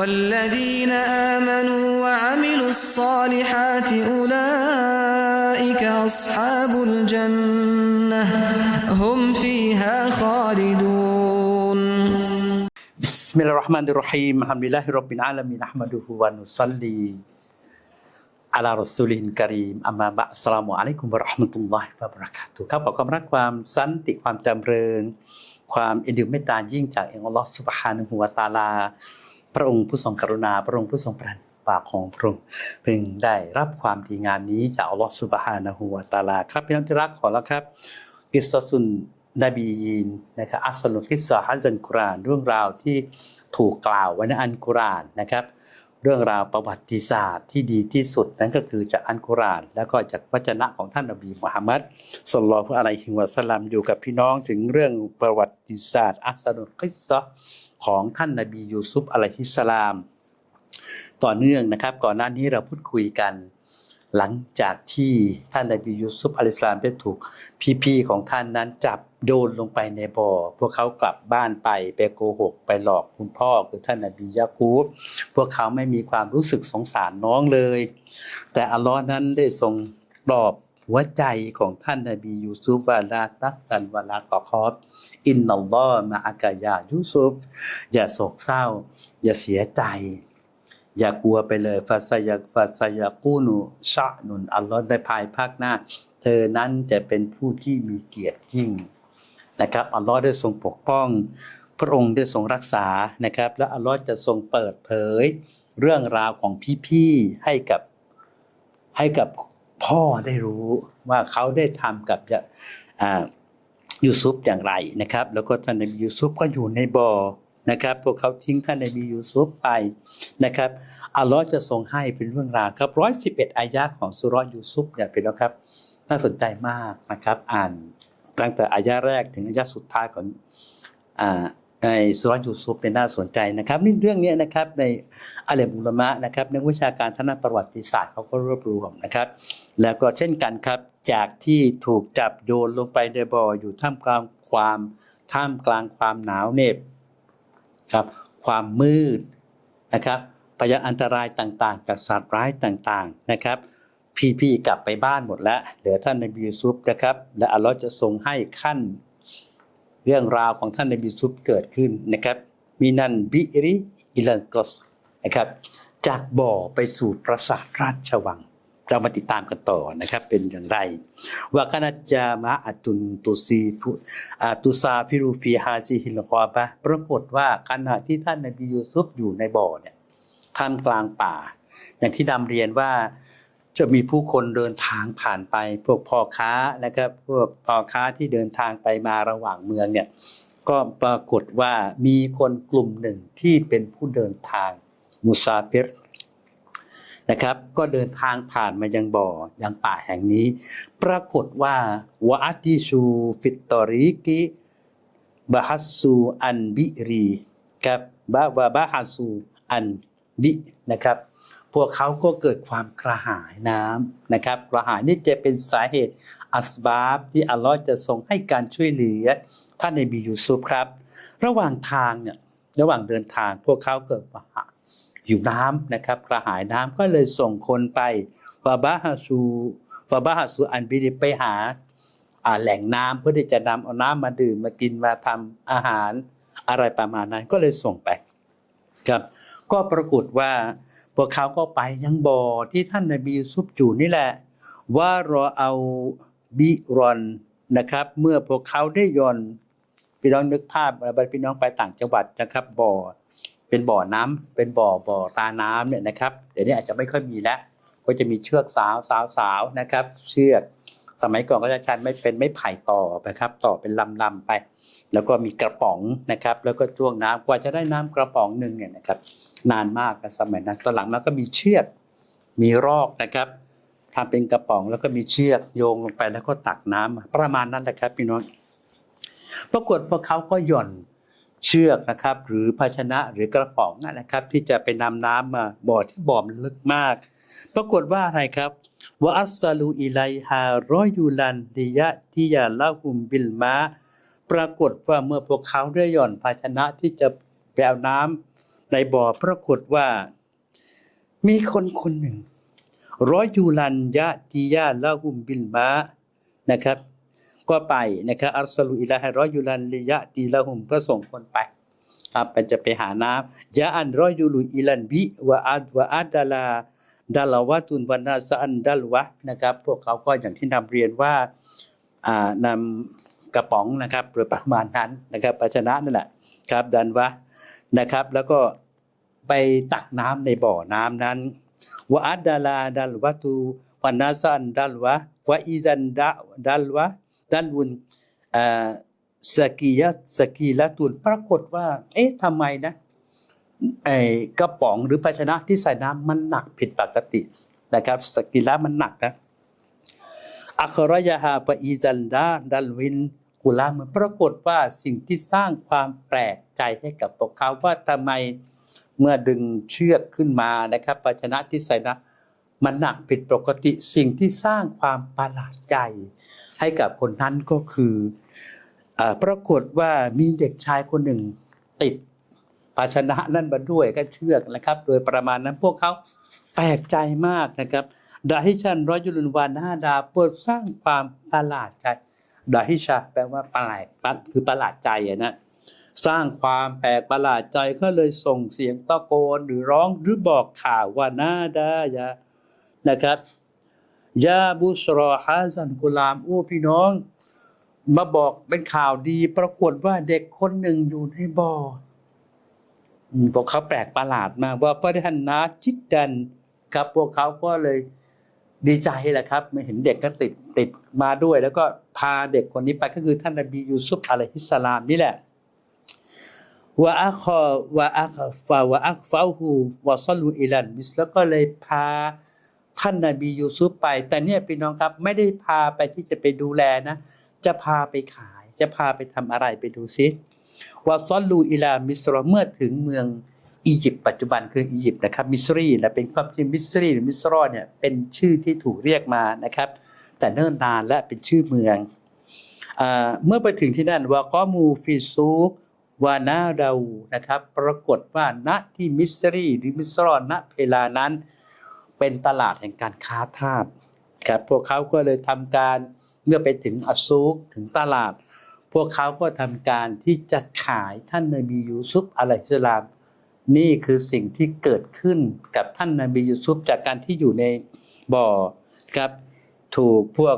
والذين آمنوا وعملوا الصالحات أولئك أصحاب الجنة هم فيها خالدون บิสมิลลาฮิรเราะห์มานิรเราะฮีมอัลฮัมดุลิลลาฮิร็อบบิลอาลามีนอะห์มะดุฮุวะนุศ็อลลีอะลารอซูลินกะรีมอัมมาบะอัสสลามุอะลัยกุมวะเราะห์มะตุลลอฮิวะบะเราะกาตุฮ์ครับขอความรักความสันติความจำเริญ ความเอ็นดูเมตตายิ่งจากอัลลอฮ์ซุบฮานะฮูวะตะอาลา พระองค์ผู้ทรงกรุณา พระองค์ผู้ทรงประทานปากของพระองค์เพิ่งได้รับความดีงามนี้จากอัลลอฮ์ซุบฮานะฮูวะตาลาครับพี่น้องที่รักขอแล้วครับกิสซุนนบียีนนะครับอัสลุกิสซะฮัซันกุรานเรื่องราวที่ถูกกล่าวไว้ในอันกุรานนะครับ เรื่องราวประวัติศาสตร์ที่ดีที่สุดนั้นก็คือจากอันกุราน แล้วก็จากวจนะของท่านนบีมุฮัมมัดสุลลัลลอฮุอะลัยฮิวะสัลลัมอยู่กับพี่น้องถึงเรื่องประวัติศาสตร์อัสลุกิสซะ ของท่านนบียูซุฟอะลัยฮิสสลาม ต่อเนื่องนะครับ ก่อนหน้านี้เราพูดคุยกัน หลังจากที่ท่านนบียูซุฟอะลัยฮิสสลามได้ถูกพี่ๆของท่านนั้นจับโยนลงไปในบ่อ พวกเขากลับบ้านไปไปโกหก ไปหลอกคุณพ่อคือท่านนบียาคูบพวกเขาไม่มีความรู้สึกสงสารน้องเลย แต่อัลลอฮ์นั้นได้ทรงปลอบ หัวใจของท่านนบียูซุฟวาลาตักสันวะลาตอคอบอินนัลลอฮมาอากายายูซุฟอย่าโศกเศร้า อย่าเสียใจ อย่ากลัวไปเลยฟาซายาฟาซายากูนุชะนุนอัลลอฮ์ได้ภายภาคหน้า เธอนั้นจะเป็นผู้ที่มีเกียรติยิ่งนะครับอัลลอฮ์ได้ทรงปกป้อง พระองค์ได้ทรงรักษานะครับ และอัลลอฮ์จะทรงเปิดเผย เรื่องราวของพี่ๆให้กับให้กับ พ่อได้รู้ว่าเขาได้ทำกับยูซุปอย่างไรนะครับ แล้วก็ท่านนบียูซุปก็อยู่ในบ่อนะครับ พวกเขาทิ้งท่านนบียูซุปไปนะครับอัลลอฮ์จะทรงให้เป็นเรื่องราวครับร้อยสิบเอ็ดอายะของสุรยูซุปเนี่ยเป็นแล้วครับ น่าสนใจมากนะครับ อ่านตั้งแต่อายะแรกถึงอายะสุดท้ายของอ่า ในสุรยูซุปเป็นน่าสนใจนะครับนี่เรื่องนี้นะครับในอาเลมุลมะนะครับนักวิชาการทางด้านประวัติศาสตร์เขาก็รวบรวมนะครับ แล้วก็เช่นกันครับจากที่ถูกจับโยนลงไปในบ่ออยู่ท่ามกลางความท่ามกลางความหนาวเหน็บครับความมืดนะครับพยานอันตรายต่างๆจากสัตว์ร้ายต่างๆนะครับ พี่ๆกลับไปบ้านหมดแล้วเหลือท่านนบียูซุปนะครับ และอัลลอฮ์จะทรงให้ขั้น เรื่องราวของท่านนบียูซุปเกิดขึ้นนะครับมีนันบิริอิลันกอสนะครับจากบ่อไปสู่ปราสาทราชวัง เรามาติดตามกันต่อนะครับเป็นอย่างไรว่าคณะจามะอตุนตุซีฟุอตุซาฟิรูฟีฮาซิฮิลคอบะปรากฏว่าขณะที่ท่านนบียูซุปอยู่ในบ่อเนี่ยท่ามกลางป่า อย่างที่ดำเรียนว่า จะมีผู้คนเดินทางผ่านไป พวกพ่อค้านะครับ พวกพ่อค้าที่เดินทางไปมาระหว่างเมืองเนี่ยก็ปรากฏว่ามีคนกลุ่มหนึ่งที่เป็นผู้เดินทางมุซาฟิรนะครับ ก็เดินทางผ่านมายังบ่อยังป่าแห่งนี้ ปรากฏว่าวะอัติชูฟิตตอริกิบะฮัสซูอันบิรีกับบะวะบะฮัสซูอันบินะครับ พวกเขาก็เกิดความกระหายน้ำนะครับกระหายนี่จะเป็นสาเหตุอัสบาบที่อัลลอฮ์จะทรงให้การช่วยเหลือท่านในบียูซุฟครับ ระหว่างทางเนี่ยระหว่างเดินทางพวกเขาเกิดกระหายอยู่น้ำนะครับกระหายน้ำก็เลยส่งคนไปฟาบาฮาซูฟาบาฮาซูอันบิริไปหาอ่าแหล่งน้ำเพื่อที่จะนำเอาน้ำมาดื่มมากินมาทำอาหารอะไรประมาณนั้นก็เลยส่งไปครับ ก็ปรากฏว่า พวกเขาก็ไปยังบ่อที่ท่านนบีซุปอยู่นี่แหละ ว่ารอเอาบิรอนนะครับ เมื่อพวกเขาได้ยอนพี่น้องนึกภาพเวลาพี่น้องไปต่างจังหวัดนะครับ บ่อเป็นบ่อน้ำเป็นบ่อบ่อตาน้ำเนี่ยนะครับเดี๋ยวนี้อาจจะไม่ค่อยมีแล้วก็จะมีเชือกสาวสาวสาวนะครับ เชือกสมัยก่อนก็จะใช้ไม่เป็นไม่ไผ่ต่อนะครับ ต่อเป็นลำลำไป แล้วก็มีกระป๋องนะครับ แล้วก็จ้วงน้ำกว่าจะได้น้ำกระป๋องหนึ่งเนี่ยนะครับ นานมากนะสมัยนั้นตอนหลังมันก็มีเชือกมีรอกนะครับทำเป็นกระป๋องแล้วก็มีเชือกโยงลงไปแล้วก็ตักน้ำมาประมาณนั้นแหละครับพี่น้องปรากฏพวกเขาก็หย่อนเชือกนะครับ หรือภาชนะหรือกระป๋องนะครับ ที่จะไปนำน้ำมาบ่อที่บ่อมลึกมาก ปรากฏว่าอะไรครับวอัสซาลูอิไลฮารอยูลันดิยะที่ยาละหุมบิลมาปรากฏว่าเมื่อพวกเขาได้หย่อนภาชนะที่จะไปเอาน้ำ ในบ่อปรากฏว่า มีคนคนหนึ่ง ร้อยยูลันยะติยาละหุมบิลมะนะครับ ก็ไปนะครับอัลสลุอิลาฮร้อยยูลันลิยะติละหุมก็ส่งคนไป ครับมันจะไปหาน้ำยะอันร้อยยูลุอิลันบิวะอัดวะอัดดาลาดาลาวะตุนวานาสอันดัลวะนะครับ พวกเขาก็อย่างที่นำเรียนว่าอ่านำกระป๋องนะครับหรือประมาณนั้นนะครับภาชนะนั่นแหละครับดันวะ นะครับ แล้วก็ไปตักน้ำในบ่อน้ำนั้นวะอัดดาลาดัลวะตูวานนาสันดัลวะวะอิซันดะดัลวะดัลวุนสกียะสกีละตุนปรากฏว่า เอ๊ะทำไมนะไอ้กระป๋องหรือภาชนะที่ใส่น้ำมันหนักผิดปกตินะครับ สกีละมันหนักนะอัครยาฮาปะอีจันดาดัลวินุลามันปรากฏว่าสิ่งที่สร้างความแปลกใจให้กับพวกเขาว่าทำไมเมื่อดึงเชือกขึ้นมานะครับภาชนะที่ใส่น้ำมันหนักผิดปกติสิ่งที่สร้างความประหลาดใจ ให้กับคนนั้นก็คืออปรากฏว่ามีเด็กชายคนหนึ่งติดภาชนะนั่นมาด้วยก็เชือกนะครับ โดยประมาณนั้นพวกเขาแปลกใจมากนะครับดาฮิชันรอยยุลุนวานาดาเปิดสร้างความประหลาดใจ ดาฮิชาแปลว่าประหลาดประคือประหลาดใจอะนะสร้างความแปลกประหลาดใจก็เลยส่งเสียงตะโกนหรือร้องหรือบอกข่าวว่านาดายานะครับยาบุสรอฮาซันกุลามโอ้พี่น้อง มาบอกเป็นข่าวดี ปรากฏว่าเด็กคนหนึ่งอยู่ในบ่อพวกเขาแปลกประหลาดมากว่าพระท่านนาจิตดันครับพวกเขาก็เลย ดีใจแหละครับไม่เห็นเด็กก็ติดติดมาด้วย แล้วก็พาเด็กคนนี้ไปก็คือท่านนบียูซุฟอะลัยฮิสสลามนี่แหละวะอัควะอัคฟาวะอัคฟาหูวะซลูอิลันมิสแล้วก็เลยพาท่านนบียูซุฟไป แต่เนี่ยพี่น้องครับ ไม่ได้พาไปที่จะไปดูแลนะ จะพาไปขาย จะพาไปทำอะไรไปดูซิวาซลูอิลามิสรเมื่อถึงเมือง อียิปต์ปัจจุบันคืออียิปต์นะครับมิสรีและเป็นความจริงมิสรีหรือมิสรอเนี่ยเป็นชื่อที่ถูกเรียกมานะครับ แต่เนิ่นนานและเป็นชื่อเมืองอเมื่อไปถึงที่นั่นวาก็มูฟิซูกวานาดาวนะครับ ปรากฏว่าณที่มิสรีหรือมิสรอณเวลานั้น เป็นตลาดแห่งการค้าทาสครับพวกเขาก็เลยทำการเมื่อไปถึงอซูกถึงตลาด พวกเขาก็ทำการที่จะขายท่านนบียูซุฟอะลัยฮิสสลาม นี่คือสิ่งที่เกิดขึ้นกับท่านนบียูซุฟจากการที่อยู่ในบ่อครับ ถูกพวก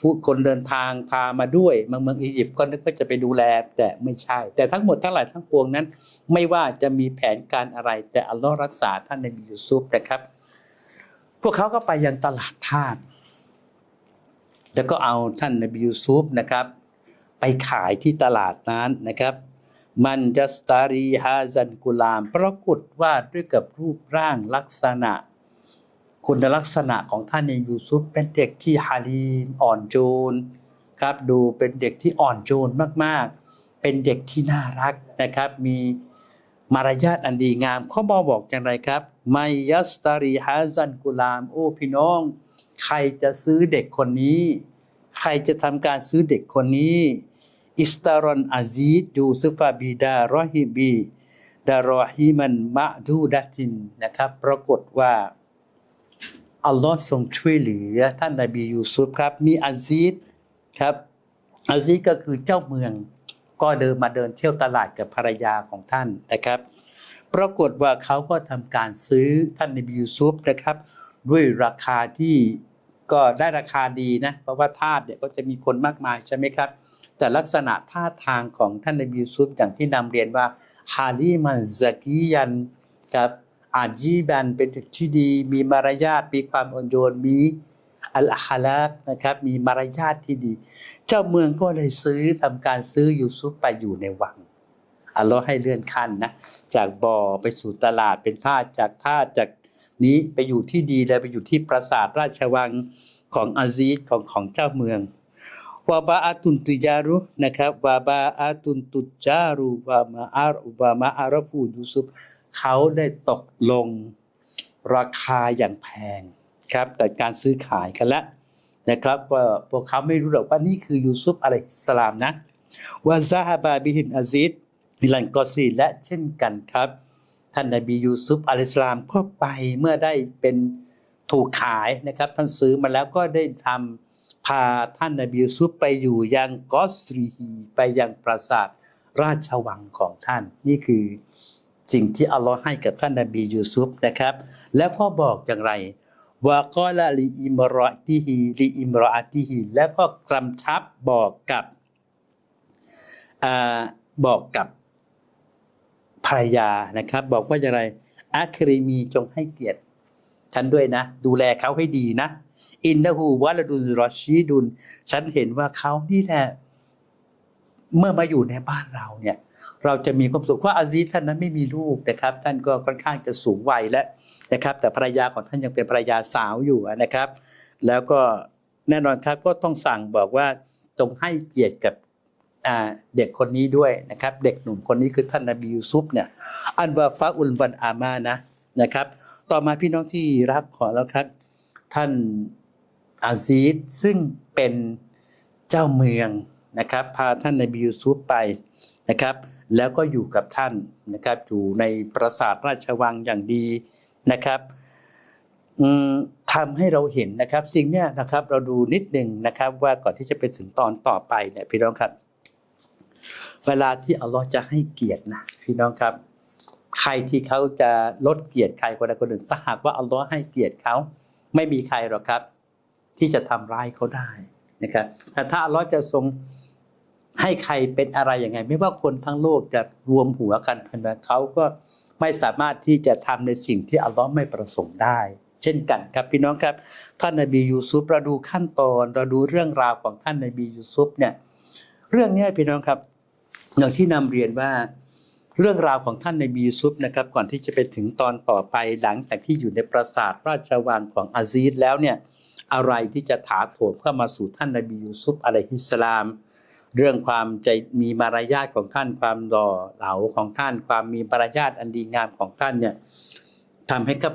ผู้คนเดินทางพามาด้วยเมืองเมืองอียิปต์ก็นึกว่าจะไปดูแล แต่ไม่ใช่ แต่ทั้งหมดทั้งหลายทั้งปวงนั้น ไม่ว่าจะมีแผนการอะไร แต่อัลลอฮ์รักษาท่านนบียูซุฟนะครับ พวกเขาก็ไปยังตลาดทาสแล้วก็เอาท่านนบียูซุฟนะครับ ไปขายที่ตลาดนั้นนะครับ มันจัสตารีฮาซันกุลาม ปรากฏว่าด้วยกับรูปร่างลักษณะ คุณลักษณะของท่านนยูซุฟเป็นเด็กที่ฮาลีมอ่อนโยนครับดูเป็นเด็กที่อ่อนโยนมากๆ เป็นเด็กที่น่ารักนะครับ มีมารยาทอันดีงามเขาบอบอกอย่างไรครับไมยัสตารีฮาซันกุลาม โอ้พี่น้อง ใครจะซื้อเด็กคนนี้ ใครจะทำการซื้อเด็กคนนี้ อิสตารอนอาซีดยูซุฟาบีดารอฮิบีดารอฮิมันมะดูดัตินนะครับ ปรากฏว่า อัลลอฮ์ทรงช่วยเหลือ ท่านนาบียูซุฟครับ มีอาซีดครับ อาซีดก็คือเจ้าเมือง ก็เดินมาเดินเที่ยวตลาดกับภรรยาของท่านนะครับ ปรากฏว่าเขาก็ทำการซื้อท่านนาบียูซุฟนะครับ ด้วยราคาที่ก็ได้ราคาดีนะ เพราะว่าทาสเนี่ยก็จะมีคนมากมายใช่ไหมครับ แต่ลักษณะท่าทางของท่านนบียูซุฟอย่างที่นำเรียนว่าฮาลีมันซากียันครับอาจีบันเป็นเด็กที่ดี มีมารยาทมีความอ่อนโยนมีอัลฮาลักนะครับมีมารยาทที่ดี เจ้าเมืองก็เลยซื้อทำการซื้อยูซุฟไปอยู่ในวังอัลลอฮ์ให้เลื่อนขั้นนะจากบ่อไปสู่ตลาดเป็นท่าจากท่าจากนี้ไปอยู่ที่ดีเลยไปอยู่ที่ปราสาทราชวังของอาซีดของของเจ้าเมือง วาบาอาตุนตุจารุนะครับวาบาอาตุนตุจารุวามาอารวามาอารฟูยูซุฟเขาได้ตกลงราคาอย่างแพงครับแต่การซื้อขายกันแล้วนะครับว่าพวกเขาไม่รู้หรอกว่านี่คือยูซุฟอะลัยฮิสลามนะวาซาฮาบาบิฮินอาซิดมิลันกอซีและเช่นกันครับ ท่านนบียูซุฟอะลัยสลามก็ไปเมื่อได้เป็นถูกขายนะครับ ท่านซื้อมาแล้วก็ได้ทำ พาท่านนบียูซุฟไปอยู่ยังกอสรีฮีไปยังปราสาทราชวังของท่าน นี่คือสิ่งที่อัลลอฮ์ให้กับท่านนบียูซุฟนะครับ แล้วก็บอกอย่างไรวากอลาลีอิมรอติฮีลีอิมรอติฮีแล้วก็กำชับบอกกับอบอกกับภรรยานะครับ บอกว่าอย่างไรอัครีมีจงให้เกียรติฉันด้วยนะ ดูแลเขาให้ดีนะ อินนะฮูวะละดุนรอชีดุน ฉันเห็นว่าเขานี่แหละเมื่อมาอยู่ในบ้านเราเนี่ย เราจะมีความสุขว่าอาซีท่านนั้นไม่มีลูกนะครับ ท่านก็ค่อนข้างจะสูงวัยแล้วนะครับ แต่ภรรยาของท่านยังเป็นภรรยาสาวอยู่นะครับ แล้วก็แน่นอนครับก็ต้องสั่งบอกว่าจงให้เกียรติกับเด็กคนนี้ด้วยนะครับ เด็กหนุ่มคนนี้คือท่านนบียูซุฟเนี่ยอันวาฟาอุลวันอามานะนะครับ ต่อมาพี่น้องที่รักขอแล้วครับ ท่าน อาซีซซึ่งเป็นเจ้าเมืองนะครับ พาท่านนบียูซุฟไปนะครับ แล้วก็อยู่กับท่านนะครับอยู่ในปราสาทราชวังอย่างดีนะครับทำให้เราเห็นนะครับ สิ่งเนี้ยนะครับ เราดูนิดหนึ่งนะครับ ว่าก่อนที่จะไปถึงตอนต่อไปเนี่ยพี่น้องครับ เวลาที่อัลลอฮ์จะให้เกียรตินะพี่น้องครับ ใครที่เขาจะลดเกียรติใครคนใดคนหนึ่งถ้าหากว่าอัลลอฮ์ให้เกียรติเขาไม่มีใครหรอกครับ ที่จะทำร้ายเขาได้นะครับแต่ถ้าอัลลอฮ์จะทรงให้ใครเป็นอะไรยังไง ไม่ว่าคนทั้งโลกจะรวมหัวกันพันธเขาก็ไม่สามารถที่จะทำในสิ่งที่อัลลอฮ์ไม่ประสงค์ได้ เช่นกันครับพี่น้องครับ ท่านนบียูซุฟเราดูขั้นตอนเราดูเรื่องราวของท่านนบียูซุฟเนี่ยเรื่องนี้พี่น้องครับอย่างที่นำเรียนว่าเรื่องราวของท่านในบียูซุฟนะครับก่อนที่จะไปถึงตอนต่อไปหลังจากที่อยู่ในปราสาทราชวังของอาซีดแล้วเนี่ย อะไรที่จะถาโถมเข้ามาสู่ท่านนบียูซุฟอะลัยฮิสสลาม เรื่องความใจมีมารยาทของท่านความหล่อเหลาของท่าน ความมีมารยาทอันดีงามของท่านเนี่ยทำให้กับ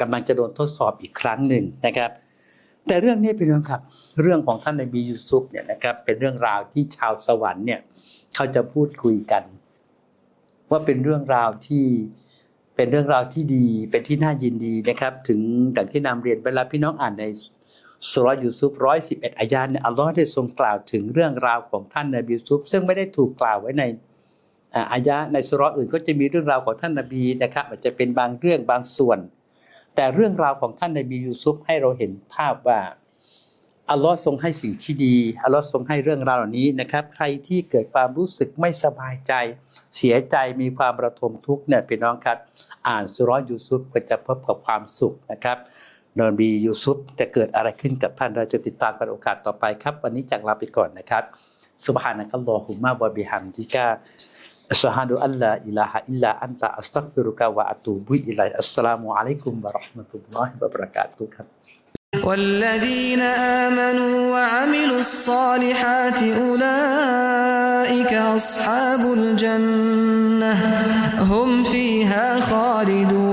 กำลังจะโดนทดสอบอีกครั้งหนึ่งนะครับ แต่เรื่องนี้เป็นเรื่องครับ เรื่องของท่านนบียูซุฟเนี่ยนะครับเป็นเรื่องราวที่ชาวสวรรค์เนี่ยเขาจะพูดคุยกัน ว่าเป็นเรื่องราวที่เป็นเรื่องราวที่ดีเป็นที่น่ายินดีนะครับ ถึงดังที่นำเรียนไปแล้วพี่น้องอ่านใน สุรยูซุฟร้อยสิบเอ็ดอายาเนี่ยอัลลอฮ์ได้ทรงกล่าวถึงเรื่องราวของท่านนบียูซุฟซึ่งไม่ได้ถูกกล่าวไว้ในอาอายะในสุรอื่นก็จะมีเรื่องราวของท่านนบีนะครับอาจจะเป็นบางเรื่องบางส่วน แต่เรื่องราวของท่านนบียูซุฟให้เราเห็นภาพว่าอัลลอฮ์ทรงให้สิ่งที่ดีอัลลอฮ์ทรงให้เรื่องราวเหล่านี้นะครับ ใครที่เกิดความรู้สึกไม่สบายใจ เสียใจมีความระทมทุกข์เนี่ยพี่น้องครับ อ่านสุรยูซุฟก็จะพบกับความสุขนะครับ นบียูซุฟจะเกิดอะไรขึ้นกับท่านเราจะติดตามกันโอกาสต่อไปครับ วันนี้จากลาไปก่อนนะครับสุบฮานะกัลลอฮุมะวะบิฮัมดิกาอัชฮะดุอัลลาอิลาฮะอิลลาอันตะอัสตัฆฟิรุกะวะอะตูบุอิลัยอัสสลามุอะลัยกุมวะเราะห์มะตุลลอฮิวะบะเราะกาตุฮ์ครับ والذين آمنوا وعملوا الصالحات أولئك أصحاب الجنة هم فيها خالدون